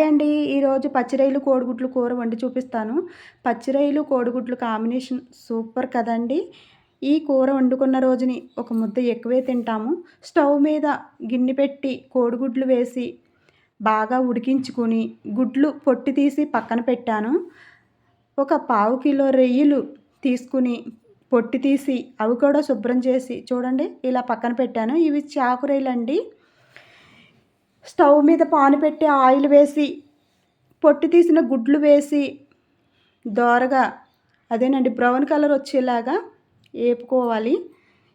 Hi అండి ఈరోజు పచ్చిరొయ్యలు కోడిగుడ్లు కూర వండి చూపిస్తాను. పచ్చిరొయ్యలు కోడిగుడ్లు కాంబినేషన్ సూపర్ కదండి. ఈ కూర వండుకున్న రోజుని ఒక ముద్ద ఎక్కువే తింటాము. స్టవ్ మీద గిన్నె పెట్టి కోడిగుడ్లు వేసి బాగా ఉడికించుకుని గుడ్లు పొట్టి తీసి పక్కన పెట్టాను. ఒక పావు కిలో రొయ్యలు తీసుకుని పొట్టి తీసి అవి కూడా శుభ్రం చేసి చూడండి ఇలా పక్కన పెట్టాను. ఇవి చాకురొయ్యలు అండి స్టవ్ మీద పాను పెట్టి ఆయిల్ వేసి పొట్టు తీసిన గుడ్లు వేసి దోరగా అదేనండి బ్రౌన్ కలర్ వచ్చేలాగా వేపుకోవాలి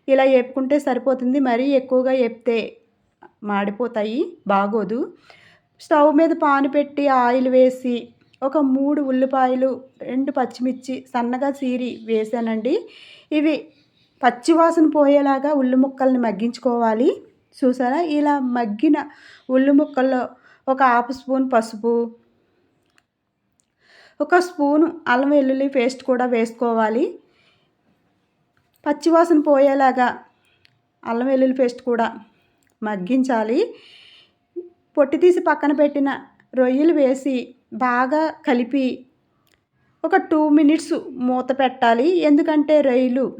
ఇలా వేపుకుంటే సరిపోతుంది. మరీ ఎక్కువగా వేపితే మాడిపోతాయి బాగోదు. స్టవ్ మీద పాను పెట్టి ఆయిల్ వేసి ఒక మూడు ఉల్లిపాయలు రెండు పచ్చిమిర్చి సన్నగా చీరి వేసానండి. ఇవి పచ్చివాసన పోయేలాగా ఉల్లి ముక్కల్ని మగ్గించుకోవాలి. చూసారా? ఇలా మగ్గిన ఉల్లి ముక్కల్లో ఒక హాఫ్ స్పూన్ పసుపు ఒక స్పూను అల్లం వెల్లుల్లి పేస్ట్ కూడా వేసుకోవాలి. పచ్చివాసన పోయేలాగా అల్లం వెల్లుల్లి పేస్ట్ కూడా మగ్గించాలి. పొట్టి తీసి పక్కన పెట్టిన రొయ్యలు వేసి బాగా కలిపి ఒక టూ మినిట్స్ మూత పెట్టాలి. ఎందుకంటే రొయ్యలు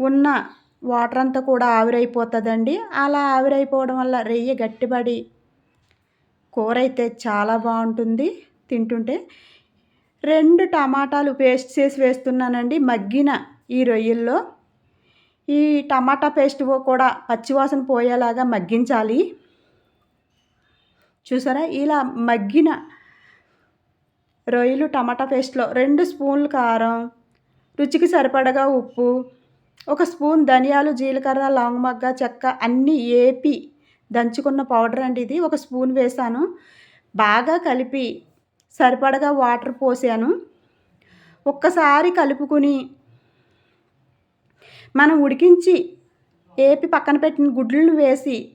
ఉన్న వాటర్ అంతా కూడా ఆవిరైపోతుందండి. అలా ఆవిరైపోవడం వల్ల రెయ్యి గట్టిపడి కూర అయితే చాలా బాగుంటుంది తింటుంటే. రెండు టమాటాలు పేస్ట్ చేసి వేస్తున్నానండి మగ్గిన ఈ రొయ్యల్లో. ఈ టమాటా పేస్ట్ కూడా పచ్చివాసన పోయేలాగా మగ్గించాలి. చూసారా? ఇలా మగ్గిన రొయ్యలు టమాటా పేస్ట్లో రెండు స్పూన్లు కారం రుచికి సరిపడగా ఉప్పు ఒక స్పూన్ ధనియాలు జీలకర్ర లవంగమగ్గ చెక్క అన్నీ ఏపి దంచుకున్న పౌడర్ అండి ఇది. ఒక స్పూన్ వేసాను బాగా కలిపి సరిపడగా వాటర్ పోసాను. ఒక్కసారి కలుపుకుని మనం ఉడికించి ఏపి పక్కన పెట్టిన గుడ్లను వేసి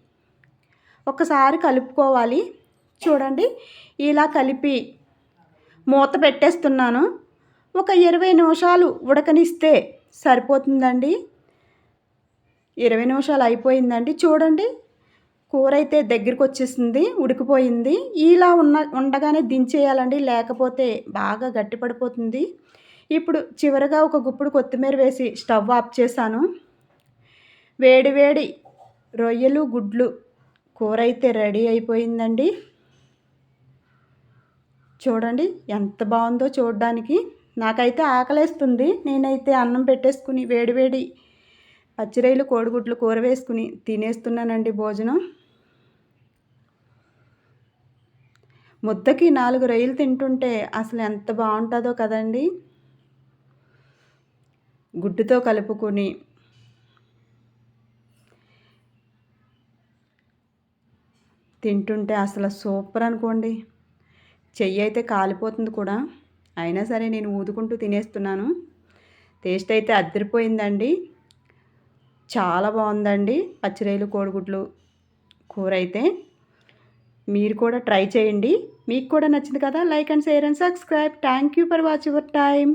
ఒకసారి కలుపుకోవాలి. చూడండి ఇలా కలిపి మూత పెట్టేస్తున్నాను. ఒక ఇరవై నిమిషాలు ఉడకనిస్తే సరిపోతుందండి. ఇరవై నిమిషాలు అయిపోయిందండి. చూడండి కూర అయితే దగ్గరికి వచ్చేసింది ఉడికిపోయింది. ఇలా ఉన్న ఉండగానే దించేయాలండి. లేకపోతే బాగా గట్టిపడిపోతుంది. ఇప్పుడు చివరిగా ఒక గుప్పుడు కొత్తిమీర వేసి స్టవ్ ఆఫ్ చేశాను. వేడివేడి రొయ్యలు గుడ్లు కూర అయితే రెడీ అయిపోయిందండి. చూడండి ఎంత బాగుందో చూడడానికి. నాకైతే ఆకలేస్తుంది. నేనైతే అన్నం పెట్టేసుకుని వేడివేడి పచ్చిరైలు కోడిగుడ్లు కూర వేసుకుని తినేస్తున్నానండి భోజనం. ముద్దకి నాలుగు రొయ్యలు తింటుంటే అసలు ఎంత బాగుంటుందో కదండి. గుడ్డుతో కలుపుకొని తింటుంటే అసలు సూపర్ అనుకోండి. చెయ్యి అయితే కాలిపోతుంది కూడా. అయినా సరే నేను ఊదుకుంటూ తినేస్తున్నాను. టేస్ట్ అయితే అద్దరిపోయిందండి. చాలా బాగుందండి పచ్చిరేలు కోడిగుడ్లు కూర అయితే. మీరు కూడా ట్రై చేయండి. మీకు కూడా నచ్చింది కదా like and share and subscribe. Thank you for watch your time